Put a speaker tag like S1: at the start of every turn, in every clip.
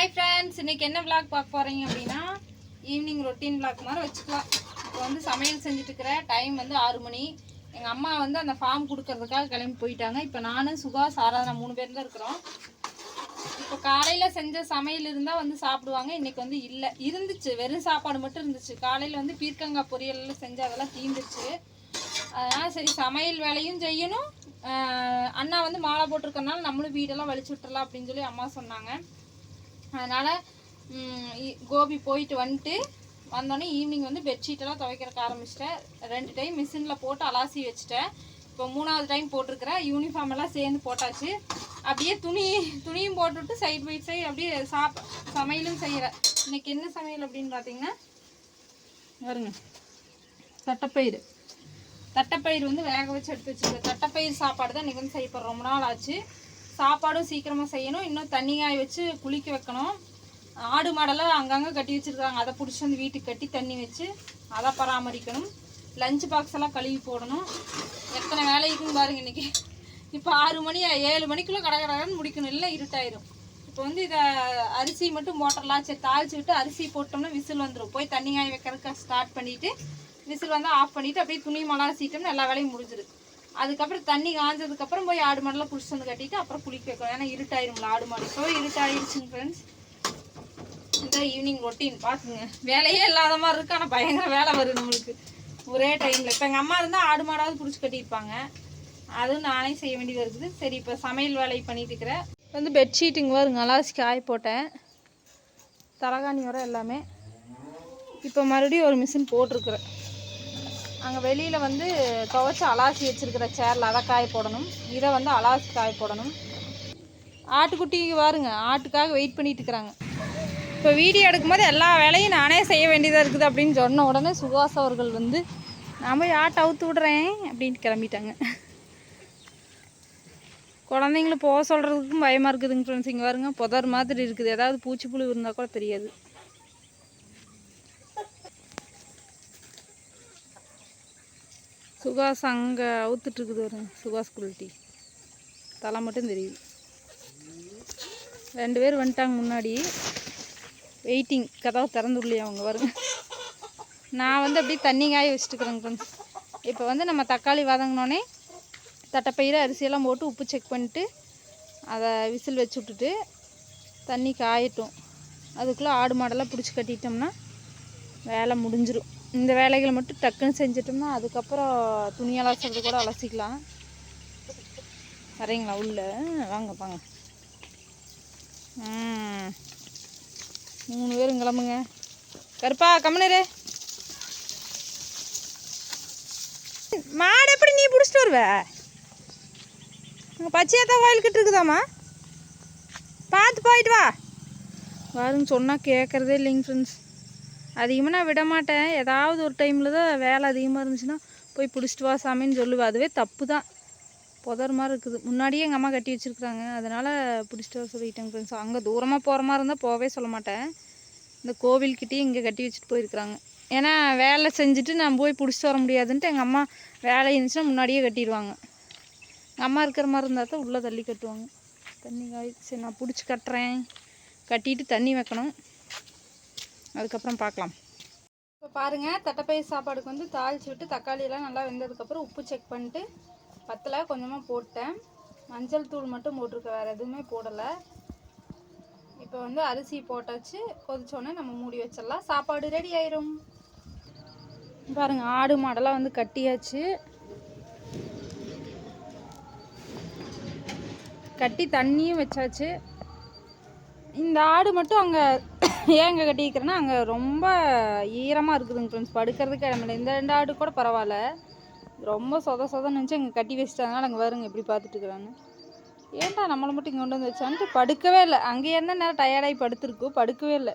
S1: Hi friends இன்னைக்கு என்ன vlog பார்க்க போகிறீங்க அப்படின்னா ஈவினிங் ரொட்டீன் விளாக் மாதிரி வச்சுக்கலாம். இப்போ வந்து சமையல் செஞ்சுட்டு இருக்கிற டைம் வந்து ஆறு மணி. எங்கள் அம்மா வந்து அந்த ஃபார்ம் கொடுக்கறதுக்காக கிளம்பி போயிட்டாங்க. இப்போ நானும் சுகா சாராதனா மூணு பேர் தான் இருக்கிறோம். இப்போ காலையில் செஞ்ச சமையல் இருந்தால் வந்து சாப்பிடுவாங்க. இன்றைக்கி வந்து இல்லை. இருந்துச்சு. வெறும் சாப்பாடு மட்டும் இருந்துச்சு. காலையில் வந்து பீர்க்கங்காய் பொரியல் செஞ்சு அதெல்லாம் தீந்துருச்சு அதனால் சரி சமையல் வேலையும் செய்யணும். அண்ணா வந்து மாலை போட்டிருக்கறனால நம்மளும் வீடெல்லாம் வலிச்சு விட்டுறலாம் அப்படின்னு சொல்லி அம்மா சொன்னாங்க. அதனால் கோபி போயிட்டு வந்துட்டு வந்தோடனே ஈவினிங் வந்து பெட்ஷீட்டெல்லாம் துவைக்கிறக்க ஆரம்பிச்சிட்டேன். ரெண்டு டைம் மிஷினில் போட்டு அலாசி வச்சுட்டேன். இப்போ மூணாவது டைம் போட்டிருக்கிறேன் யூனிஃபார்ம் எல்லாம் சேர்ந்து போட்டாச்சு. அப்படியே துணி துணியும் போட்டுவிட்டு சைடு பை சைடு அப்படியே சாப் சமையலும் செய்கிறேன் இன்றைக்கி என்ன சமையல் அப்படின்னு பார்த்தீங்கன்னா வருங்க தட்டைப்பயிறு. தட்டைப்பயிறு வந்து வேக வச்சு எடுத்து வச்சுருக்கேன். தட்டைப்பயிறு சாப்பாடு தான் இன்றைக்கி வந்து செய்ய ரொம்ப நாள் ஆச்சு. சாப்பாடும் சீக்கிரமாக செய்யணும். இன்னும் தண்ணி காய வச்சு குளிக்க வைக்கணும். ஆடு மாடெல்லாம் அங்கங்கே கட்டி வச்சுருக்காங்க. அதை பிடிச்சி வந்து வீட்டுக்கு கட்டி தண்ணி வச்சு அதை பராமரிக்கணும். லஞ்ச் பாக்ஸ் எல்லாம் கழுவி போடணும். எத்தனை வேலை பாருங்கள் பாருங்க இப்போ ஆறு மணி ஏழு மணிக்குள்ளே கடகடன்னு முடிக்கணும். இல்லை இருட்டாயிரும். இப்போ வந்து இதை அரிசி மட்டும் போட்டுடலாம். சரி தாளிச்சு விட்டு அரிசி போட்டோம்னா விசில் வந்துடும் போய் தண்ணி காய வைக்கிறதுக்கு ஸ்டார்ட் பண்ணிவிட்டு விசில் வந்து ஆஃப் பண்ணிவிட்டு அப்படியே துணி மலாசிட்டோம்னா எல்லா வேலையும் முடிஞ்சிடும் அதுக்கப்புறம் தண்ணி காஞ்சதுக்கப்புறம் போய் ஆடு மாடெல்லாம் பிடிச்சி வந்து கட்டிட்டு அப்புறம் குளிக்க வைக்கணும். ஏன்னா இருட்டாயிரும்ல ஆடு மாடு. ஸோ இருட்டாயிருச்சுங்க ஃப்ரெண்ட்ஸ் இந்த ஈவினிங் ரொட்டீன் பார்த்துங்க வேலையே இல்லாத மாதிரி இருக்கு. ஆனால் பயங்கர வேலை வரும் நம்மளுக்கு. ஒரே டைமில் இப்போ எங்கள் அம்மா இருந்தால் ஆடு மாடாவது பிடிச்சி கட்டியிருப்பாங்க. அதுவும் நானே செய்ய வேண்டியது இருக்குது. சரி இப்போ சமையல் வேலையை பண்ணிட்டு இருக்கிறேன் வந்து பெட்ஷீட்டுங்க வருங்க அலாசி காய போட்டேன். தலகாணி வர எல்லாமே. இப்போ மறுபடியும் ஒரு மிஷின் போட்டிருக்குறேன். அங்கே வெளியில் வந்து துவைச்சி அலாசி வச்சுருக்கிற சேரில் அதை காய போடணும். இதை வந்து அலாசி காய போடணும். ஆட்டுக்குட்டி பாருங்க ஆட்டுக்காக வெயிட் பண்ணிட்டு இருக்கிறாங்க. இப்போ வீடியோ எடுக்கும்போது எல்லா வேலையும் நானே செய்ய வேண்டியதாக இருக்குது அப்படின்னு சொன்ன உடனே சுகாஸ் அவர்கள் வந்து நான் போய் ஆட்டை அவுத்து விடுறேன் அப்படின்ட்டு கிளம்பிட்டாங்க. குழந்தைங்கள போக சொல்கிறதுக்கும் பயமாக இருக்குதுங்க ஃப்ரெண்ட்ஸ் இங்கே பாருங்க புதர் மாதிரி இருக்குது. ஏதாவது பூச்சி புழு இருந்தால் கூட தெரியாது. சுகாஸ் அங்கே அவுத்துட்ருக்குது ஒரு சுகாஸ் குல்ட்டி தலை மட்டும் தெரியுது. ரெண்டு பேர் வந்துட்டாங்க முன்னாடி. வெயிட்டிங் கதவை திறந்து உள்ளே அவங்க வருங்க நான் வந்து அப்படியே தண்ணி காய வச்சுட்டுக்கிறேங்க ஃப்ரெண்ட்ஸ் இப்போ வந்து நம்ம தக்காளி வதங்கினோடனே தட்டைப்பயிறு அரிசியெல்லாம் போட்டு உப்பு செக் பண்ணிட்டு அதை விசில் வச்சு விட்டுட்டு தண்ணி காயட்டும். அதுக்குள்ளே ஆடு மாடெல்லாம் பிடிச்சி கட்டிட்டோம்னா வேலை முடிஞ்சிடும் இந்த வேலைகளை மட்டும் டக்குன்னு செஞ்சிட்டோம்னா அதுக்கப்புறம் துணி அலசுறது கூட அலசிக்கலாம். வரீங்களா? உள்ள. வாங்க வாங்க. மூணு பேரும் கிளம்புங்க. கருப்பா கம்மனரு மாடு எப்படி நீ பிடிச்சிட்டு வருவ? அங்கே பச்சையாத்தா கோயில்கிட்ட இருக்குதாம்மா? பார்த்து போயிட்டு வா. பாருங்க சொன்னால் கேட்குறதே இல்லைங்க ஃப்ரெண்ட்ஸ் அதிகமாக நான் விட மாட்டேன். ஏதாவது ஒரு டைமில் தான் வேலை அதிகமாக இருந்துச்சுன்னா போய் பிடிச்சிட்டு வா சாமின்னு சொல்லுவேன். அதுவே தப்பு தான். புதர் மாதிரி இருக்குது. முன்னாடியே எங்கள் அம்மா கட்டி வச்சுருக்குறாங்க. அதனால் பிடிச்சிட்டு வர சொல்லிட்டேங்க ஃப்ரெண்ட்ஸ் அங்கே தூரமாக போகிற மாதிரி இருந்தால் போகவே சொல்ல மாட்டேன். இந்த கோவில்கிட்டயே இங்கே கட்டி வச்சுட்டு போயிருக்கிறாங்க. ஏன்னா வேலை செஞ்சுட்டு நான் போய் பிடிச்சிட்டு வர முடியாதுன்ட்டு எங்கள் அம்மா வேலை இருந்துச்சுன்னா முன்னாடியே கட்டிடுவாங்க. எங்கள் அம்மா இருக்கிற மாதிரி இருந்தால் தான் உள்ளே தள்ளி கட்டுவாங்க. தண்ணி காய். சரி நான் பிடிச்சி கட்டுறேன். கட்டிட்டு தண்ணி வைக்கணும். அதுக்கப்புறம் பார்க்கலாம். இப்போ பாருங்கள் தட்டைப்பயிர் சாப்பாடுக்கு வந்து தாளிச்சு விட்டு தக்காளியெல்லாம் நல்லா வெந்ததுக்கப்புறம் உப்பு செக் பண்ணிட்டு பத்தில் கொஞ்சமாக போட்டேன். மஞ்சள் தூள் மட்டும் போட்டிருக்க வேறு எதுவுமே போடலை. இப்போ வந்து அரிசி போட்டாச்சு கொதிச்சோடனே நம்ம மூடி வச்சிடலாம். சாப்பாடு ரெடி ஆயிரும். பாருங்கள் ஆடு மாடெல்லாம் வந்து கட்டியாச்சு. கட்டி தண்ணியும் வச்சாச்சு. இந்த ஆடு மட்டும் அங்கே ஏன் இங்கே கட்டிக்கிறேன்னா அங்கே ரொம்ப ஈரமாக இருக்குதுங்க ஃப்ரெண்ட்ஸ் படுக்கிறதுக்கு இடமில்லை இந்த ரெண்டு ஆடு கூட பரவாயில்ல. ரொம்ப சொத சொதன்னு இருந்துச்சு இங்கே கட்டி வச்சிட்டதுனால அங்கே வருங்க எப்படி பார்த்துட்டு இருக்கிறாங்க ஏன்டா நம்மளை மட்டும் இங்கே கொண்டு வந்து வச்சான்ட்டு படுக்கவே இல்லை. அங்கே இருந்தால் நேரம் டயர்டாகி படுத்துருக்கோம் படுக்கவே இல்லை.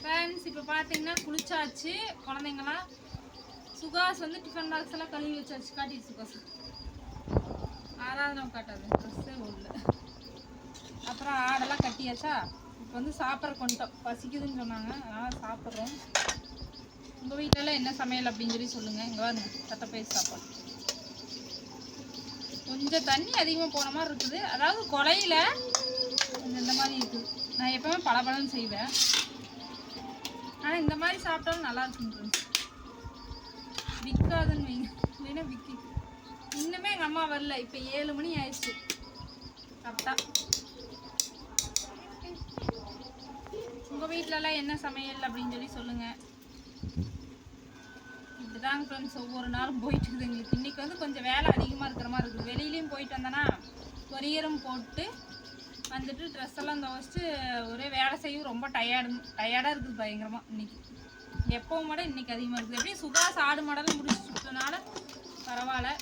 S1: ஃப்ரெண்ட்ஸ் இப்போ பார்த்தீங்கன்னா குளிச்சாச்சு குழந்தைங்களாம் சுகாஸ் வந்து டிஃபன் பாக்ஸ் எல்லாம் கழுவி வச்சாச்சு. காட்டி சுகாஸ். ஆறாவது காட்டாது ட்ரெஸ்ஸே உள்ள அப்புறம் ஆடெல்லாம் கட்டியாச்சா? இப்போ வந்து சாப்பிட்ற கொண்டோம் பசிக்குதுன்னு சொன்னாங்க. அதனால் சாப்பிட்றோம். உங்கள் வீட்டிலலாம் என்ன சமையல் அப்படின்னு சொல்லி சொல்லுங்கள் இங்கே வாங்க. தட்டப்பயிர் சாப்பாடு கொஞ்சம் தண்ணி அதிகமாக போன மாதிரி இருக்குது. அதாவது கொலையில் இந்த இந்த மாதிரி இருக்குது. நான் எப்போவுமே பளபளன்னு செய்வேன். ஆனால் இந்த மாதிரி சாப்பிட்டாலும் நல்லா இருக்குன்னு விற்காதுன்னு வைங்க. இல்லைன்னா விற்கி. இன்னுமே எங்கள் அம்மா வரல. இப்போ ஏழு மணி ஆயிடுச்சு. கரெக்டாக உங்கள் வீட்டிலலாம் என்ன சமையல் அப்படின்னு சொல்லி சொல்லுங்கள் இப்படிதாங்க ஃப்ரெண்ட்ஸ் ஒவ்வொரு நாளும் போயிட்டு இருக்குது எங்களுக்கு. இன்றைக்கி வந்து கொஞ்சம் வேலை அதிகமாக இருக்கிற மாதிரி இருக்குது. வெளியிலையும் போயிட்டு வந்தேன்னா கொரியரும் போட்டு வந்துட்டு ட்ரெஸ் எல்லாம் துவச்சிட்டு ஒரே வேலை செய்யும் ரொம்ப டயர்டு டயர்டாக இருக்குது பயங்கரமாக இன்றைக்கி எப்பவும் விட இன்னைக்கு அதிகமாக இருக்குது. எப்படியும் சுகாஸ் ஆடு மாடலாம் முடிச்சுட்டனால பரவாயில்ல.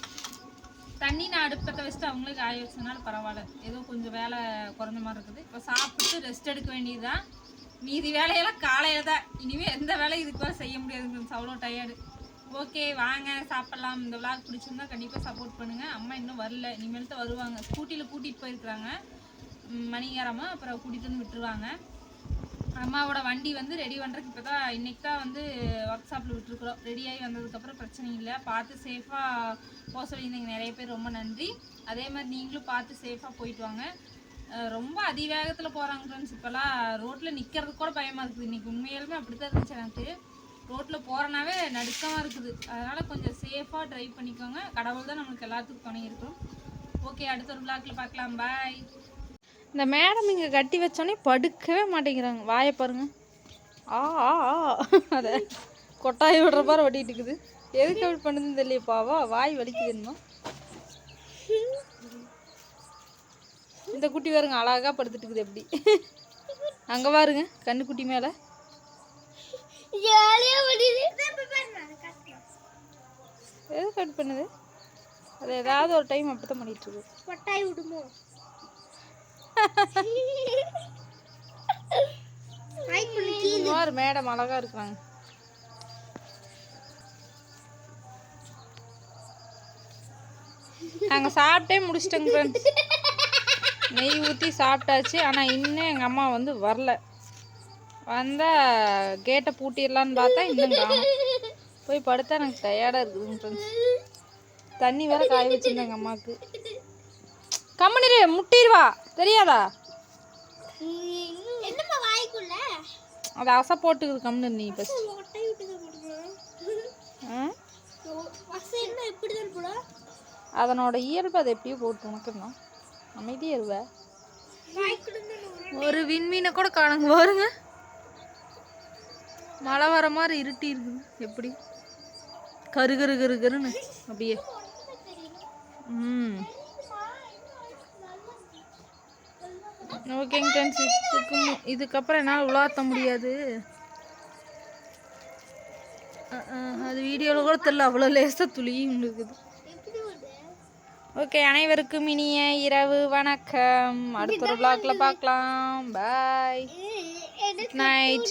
S1: தண்ணி நான் அடுப்பத்தை வச்சுட்டு அவங்களுக்கு ஆய வச்சதுனால பரவாயில்ல. ஏதோ கொஞ்சம் வேலை குறைஞ்ச மாதிரி இருக்குது. இப்போ சாப்பிட்டு ரெஸ்ட் எடுக்க வேண்டியதுதான். மீதி வேலையெல்லாம் காலையில் தான். இனிமேல் எந்த வேலையும் இதுக்கு மேலே செய்ய முடியாது ஃப்ரெண்ட்ஸ் அவ்வளோ டயர்டு ஓகே வாங்க சாப்பிட்லாம். இந்த விளாக் பிடிச்சிருந்தா கண்டிப்பாக சப்போர்ட் பண்ணுங்கள் அம்மா இன்னும் வரல. இனிமேல் தான் வருவாங்க. ஸ்கூட்டியில் கூட்டிகிட்டு போயிருக்கிறாங்க. மணிகாரமாக அப்புறம் கூட்டிகிட்டு வந்து விட்டுருவாங்க. அம்மாவோட வண்டி வந்து ரெடி பண்ணுறதுக்கு இப்போ தான் இன்றைக்கி தான் வந்து ஒர்க் ஷாப்பில் விட்டுருக்குறோம். ரெடியாகி வந்ததுக்கப்புறம் பிரச்சனை இல்லை. பார்த்து சேஃபாக போக சொல்லியிருந்தீங்க. நிறைய பேர் ரொம்ப நன்றி. அதே மாதிரி நீங்களும் பார்த்து சேஃபாக போயிட்டு வாங்க. ரொம்ப அதிவேகத்தில் போகிறாங்க ஃப்ரெண்ட்ஸ் இப்போல்லாம் ரோட்டில் நிற்கிறதுக்கு கூட பயமாக இருக்குது. இன்றைக்கி உண்மையாலுமே அப்படி தான் இருந்துச்சு எனக்கு. ரோட்டில் போகிறனாவே நடுக்கமாக இருக்குது. அதனால் கொஞ்சம் சேஃபாக ட்ரைவ் பண்ணிக்கோங்க. கடவுள் தான் நம்மளுக்கு எல்லாத்துக்கும் துணை இருக்கும். ஓகே அடுத்த ஒரு விளாக்கில் பார்க்கலாம். பாய் இந்த மேடம் இங்கே கட்டி வச்சோன்னே படுக்கவே மாட்டேங்கிறாங்க. வாயை பாருங்க. ஆ ஆ ஆ. அதை கொட்டாய் விடுற மாதிரி ஓட்டிகிட்டு இருக்குது. எதுக்கு அப்படி பண்ணுதுன்னு பாவா வாய் வலிக்குதுன்னா இந்த குட்டி பாருங்க அழகா படுத்துட்டு இருக்குது எப்படி. அங்கே பாருங்க கண்ணுக்குட்டி மேலே. எது கட் பண்ணுது? அது ஏதாவது ஒரு டைம் அப்படி தான் பண்ணிட்டு இருக்கு
S2: கொட்டாய் விடுமோ
S1: ஒரு மேடம் அழகா இருக்கிறாங்க. நாங்கள் சாப்பிட்டே முடிச்சிட்டோங்க ஃப்ரெண்ட்ஸ் நெய் ஊற்றி சாப்பிட்டாச்சு. ஆனால் இன்னும் எங்கள் அம்மா வந்து வரல. வந்தால் கேட்டை பூட்டிடலான்னு பார்த்தா இன்னும் காணும். போய் படுத்தா எனக்கு டயர்டாக இருக்குதுங்க ஃப்ரெண்ட்ஸ் தண்ணி வேற காய வச்சிருந்தேன் எங்கள் அம்மாவுக்கு. கம்மனிரு முட்டிடுவா. தெரியாதா? அது அசை போட்டுக்குது கம்னு நீ ஃபஸ்ட் அதனோட இயல்பு அதை எப்படியோ போட்டு உனக்குன்னா அமைதியாக இருவ ஒரு விண்மீனை கூட காணுங்க பாருங்க. மழை வர மாதிரி இருட்டி இருக்குது எப்படி? கரு கரு கரு கருன்னு. அப்படியே. ம். ஓகேங்க ஃப்ரெண்ட்ஸ் இதுக்கு இதுக்கப்புறம் என்னால் உலாத்த முடியாது. அது வீடியோவில் கூட தெரில அவ்வளோ லேசாக துளியும் இருக்குது ஓகே அனைவருக்கும் இனிய இரவு வணக்கம். அடுத்த ஒரு vlogல பார்க்கலாம். பாய்
S2: நைட்